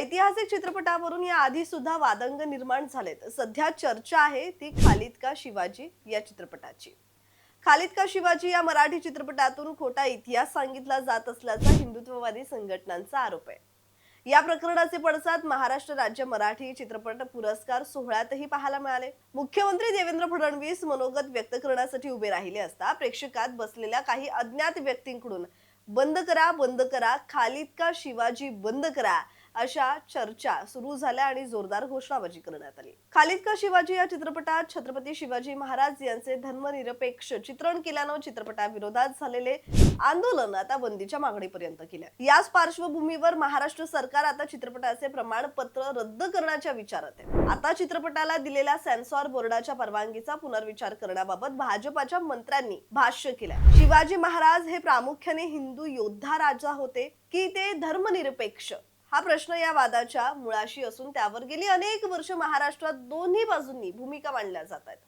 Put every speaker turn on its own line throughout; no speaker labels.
ऐतिहासिक चित्रपटावरून या आधी सुद्धा वादंग निर्माण झालेत. सध्या चर्चा आहे ती खालिद का शिवाजी या चित्रपटाची. खालिद का शिवाजी या मराठी चित्रपटातून खोटा इतिहास सांगितला जात असल्याचा हिंदुत्ववादी संघटनांचा आरोप आहे. या प्रकरणाचे पडसाद महाराष्ट्र राज्य मराठी चित्रपट पुरस्कार सोहळ्यातही पाहायला मिळाले. मुख्यमंत्री देवेंद्र फडणवीस मनोगत व्यक्त करण्यासाठी उभे राहिले असता प्रेक्षकात बसलेल्या काही अज्ञात व्यक्तींकडून बंद करा बंद करा खालिद का शिवाजी बंद करा अशा चर्चा सुरू झाल्या आणि जोरदार घोषणाबाजी करण्यात आली. खालिद का शिवाजी या चित्रपटात छत्रपती शिवाजी महाराज यांचे धर्मनिरपेक्ष चित्रण केल्यानं चित्रपटाविरोधात झालेले आंदोलन आता बंदीच्या मागणीपर्यंत केलं. याच पार्श्वभूमीवर महाराष्ट्र सरकार आता चित्रपटाचे प्रमाणपत्र रद्द करण्याच्या विचारात आहे. आता चित्रपटाला दिलेल्या सेन्सॉर बोर्डाच्या परवानगीचा पुनर्विचार करण्याबाबत भाजपाच्या मंत्र्यांनी भाष्य केलं शिवाजी महाराज हे प्रामुख्याने हिंदू योद्धा राजा होते की ते धर्मनिरपेक्ष हा प्रश्न या वादाच्या मुळाशी असून त्यावर गेली अनेक वर्ष महाराष्ट्रात दोन्ही बाजूंनी भूमिका मांडल्या जात आहेत.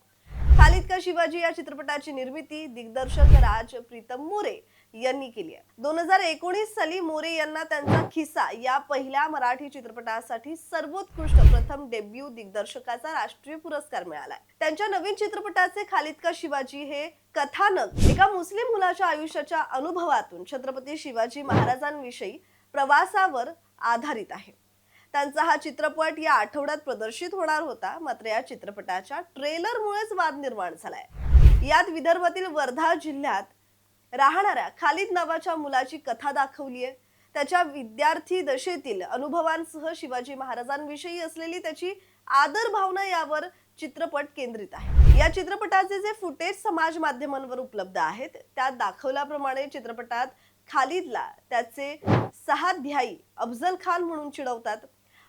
खालिद का शिवाजी या चित्रपटाची निर्मिती दिग्दर्शक राज प्रीतम मोरे यांनी केली आहे. दोन हजार एकोणीस साली मोरे यांना त्यांचा खिस्सा या पहिल्या मराठी चित्रपटासाठी सर्वोत्कृष्ट प्रथम डेब्यू दिग्दर्शकाचा राष्ट्रीय पुरस्कार मिळालाय त्यांच्या नवीन चित्रपटाचे खालिद का शिवाजी हे कथानक एका मुस्लिम मुलाच्या आयुष्याच्या अनुभवातून छत्रपती शिवाजी महाराजांविषयी प्रवासावर आधारित आहे. त्यांचा हा चित्रपट या आठवड्यात प्रदर्शित होणार होता. मात्र या चित्रपटाच्या ट्रेलरमुळेच वाद निर्माण झालाय. यात विदर्भातील वर्धा जिल्ह्यात राहणाऱ्या खालिद नावाच्या मुलाची कथा दाखवली आहे त्याच्या विद्यार्थी दशेतील अनुभवांसह शिवाजी महाराजांविषयी असलेली त्याची आदर भावना यावर चित्रपट केंद्रित आहे. या चित्रपटाचे जे फुटेज समाज माध्यमांवर उपलब्ध आहेत त्यात दाखवल्याप्रमाणे चित्रपटात खालिदला त्याचे सहाध्यायी अफजल खान म्हणून चिडवतात.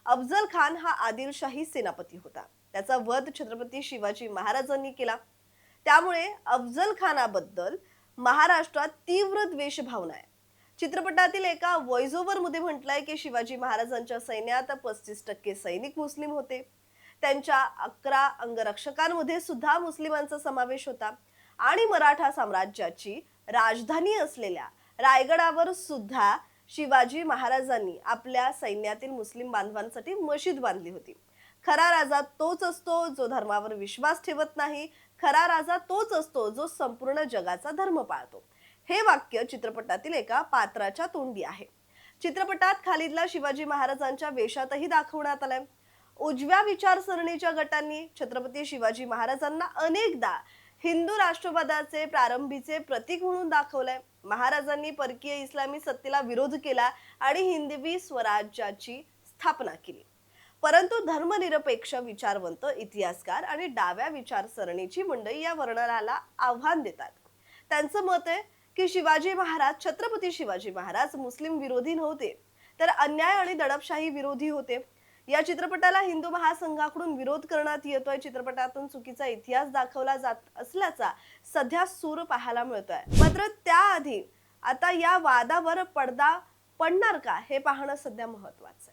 अफजल खान हा आदिलशाही सेनापती होता. त्याचा वध छत्रपती शिवाजी महाराजांनी केला. त्यामुळे अफजल खानाबद्दल महाराष्ट्रात तीव्र द्वेषभावना आहे. चित्रपटातील एका व्हॉइस ओव्हरमध्ये म्हटलंय की शिवाजी महाराजांच्या सैन्यात पस्तीस टक्के सैनिक मुस्लिम होते. त्यांच्या अकरा अंगरक्षकांमध्ये सुद्धा मुस्लिमांचा समावेश होता. आणि मराठा साम्राज्याची राजधानी असलेल्या रायगडावर सुद्धा शिवाजी महाराजांनी आपल्या सैन्यातील मुस्लिम बांधवांसाठी मशीद बांधली होती. खरा राजा तोच असतो जो धर्मावर विश्वास ठेवत नाही. खरा राजा तोच असतो जो संपूर्ण जगाचा धर्म पाळतो. हे वाक्य चित्रपटातील एका पात्राच्या तोंडी आहे. चित्रपटात खालिदला शिवाजी महाराजांच्या वेशातही दाखवण्यात आलंय. उजव्या विचारसरणीच्या गटांनी छत्रपती शिवाजी महाराजांना अनेकदा हिंदू राष्ट्रवादाचे प्रारंभीचे प्रतीक म्हणून दाखवलंय. महाराजांनी परकीय इस्लामी सत्तेला विरोध केला आणि हिंदवी स्वराज्याची स्थापना केली. परंतु धर्मनिरपेक्ष विचारवंत इतिहासकार आणि डाव्या विचारसरणीची मंडळी या वर्णनाला आव्हान देतात. त्यांचं मत आहे की शिवाजी महाराज छत्रपती शिवाजी महाराज मुस्लिम विरोधी नव्हते तर अन्याय आणि दडपशाही विरोधी होते. या चित्रपटाला हिंदू महासंघाकडून विरोध करण्यात येतोय. चित्रपटातून चुकीचा इतिहास दाखवला जात असल्याचा सध्या सूर पाहायला मिळतोय. मात्र त्याआधी आता या वादावर पडदा पडणार का हे पाहणं सध्या महत्वाचं आहे.